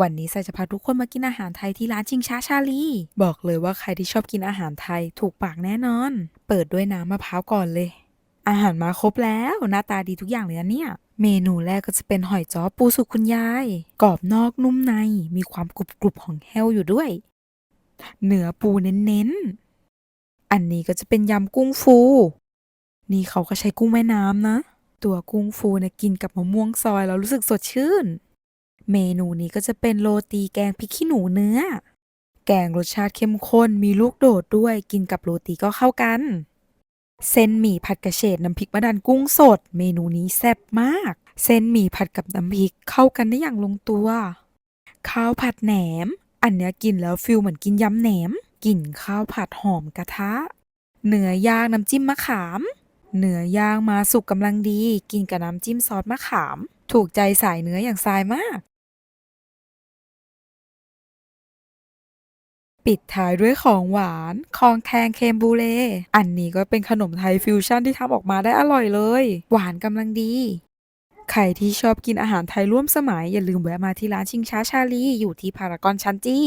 วันนี้ใส่จะพาทุกคนมากินอาหารไทยที่ร้านชิงช้าชาลี บอกเลยว่าใครที่ชอบกินอาหารไทยถูกปากแน่นอน เปิดด้วยน้ำมะพร้าวก่อนเลย อาหารมาครบแล้วหน้าตาดีทุกอย่างเลยนะเนี่ย เมนูแรกก็จะเป็นหอยจ้อปูสุกคุณยาย กรอบนอกนุ่มใน มีความกรุบกรุบของแห้วอยู่ด้วย เนื้อปูเน้นๆ อันนี้ก็จะเป็นยำกุ้งฟู นี่เขาก็ใช้กุ้งแม่น้ำนะ ตัวกุ้งฟูเนี่ยกินกับมะม่วงซอยแล้วรู้สึกสดชื่น เมนูนี้ก็จะเป็นโรตีแกงพริกขี้หนูเนื้อ แกงรสชาติเข้มข้นมีลูกโดดด้วยกินกับโรตีก็เข้ากัน เส้นหมี่ผัดกระเฉดน้ำพริกมะดันกุ้งสด เมนูนี้แซ่บมาก เส้นหมี่ผัดกับน้ำพริกเข้ากันได้อย่างลงตัว ข้าวผัดแหนม อันเนี้ยกินแล้วฟิลเหมือนกินยำแหนมกลิ่นข้าวผัดหอมกระทะ เนื้อย่างน้ำจิ้มมะขาม เนื้อย่างมาสุกกำลังดี กินกับน้ำจิ้มซอสมะขาม ถูกใจสายเนื้ออย่างทรายมาก ปิดท้ายด้วยของหวานคองแทงเคมบูเล อันนี้ก็เป็นขนมไทยฟิวชั่นที่ทำออกมาได้อร่อยเลย หวานกำลังดี ใครที่ชอบกินอาหารไทยร่วมสมัยอย่าลืมแวะมาที่ร้านชิงช้าชาลี อยู่ที่พารากอนชั้นจี้